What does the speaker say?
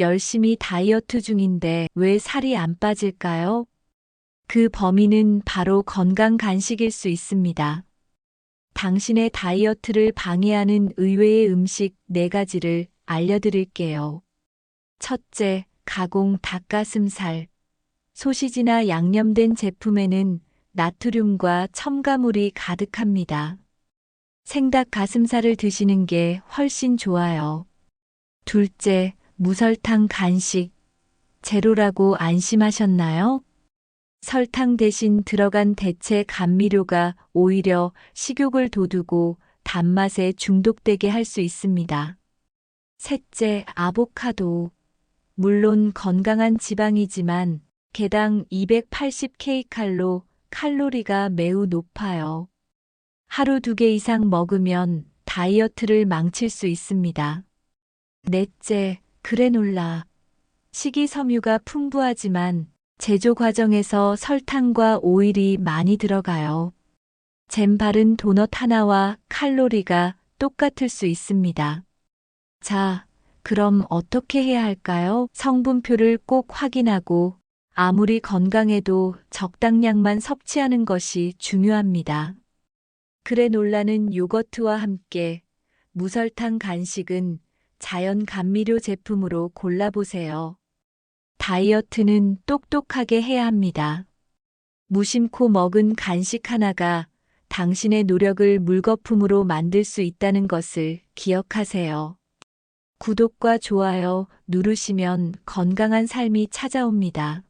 열심히 다이어트 중인데 왜 살이 안 빠질까요? 그 범인은 바로 건강 간식일 수 있습니다. 당신의 다이어트를 방해하는 의외의 음식 4가지를 알려드릴게요. 첫째, 가공 닭가슴살. 소시지나 양념된 제품에는 나트륨과 첨가물이 가득합니다. 생닭 가슴살을 드시는 게 훨씬 좋아요. 둘째, 무설탕 간식. 제로라고 안심하셨나요? 설탕 대신 들어간 대체 감미료가 오히려 식욕을 돋우고 단맛에 중독되게 할 수 있습니다. 셋째, 아보카도. 물론 건강한 지방이지만 개당 280kcal 칼로리가 매우 높아요. 하루 두 개 이상 먹으면 다이어트를 망칠 수 있습니다. 넷째, 그래놀라. 식이섬유가 풍부하지만 제조 과정에서 설탕과 오일이 많이 들어가요. 잼 바른 도넛 하나와 칼로리가 똑같을 수 있습니다. 자, 그럼 어떻게 해야 할까요? 성분표를 꼭 확인하고 아무리 건강해도 적당량만 섭취하는 것이 중요합니다. 그래놀라는 요거트와 함께 무설탕 간식은 자연 감미료 제품으로 골라보세요. 다이어트는 똑똑하게 해야 합니다. 무심코 먹은 간식 하나가 당신의 노력을 물거품으로 만들 수 있다는 것을 기억하세요. 구독과 좋아요 누르시면 건강한 삶이 찾아옵니다.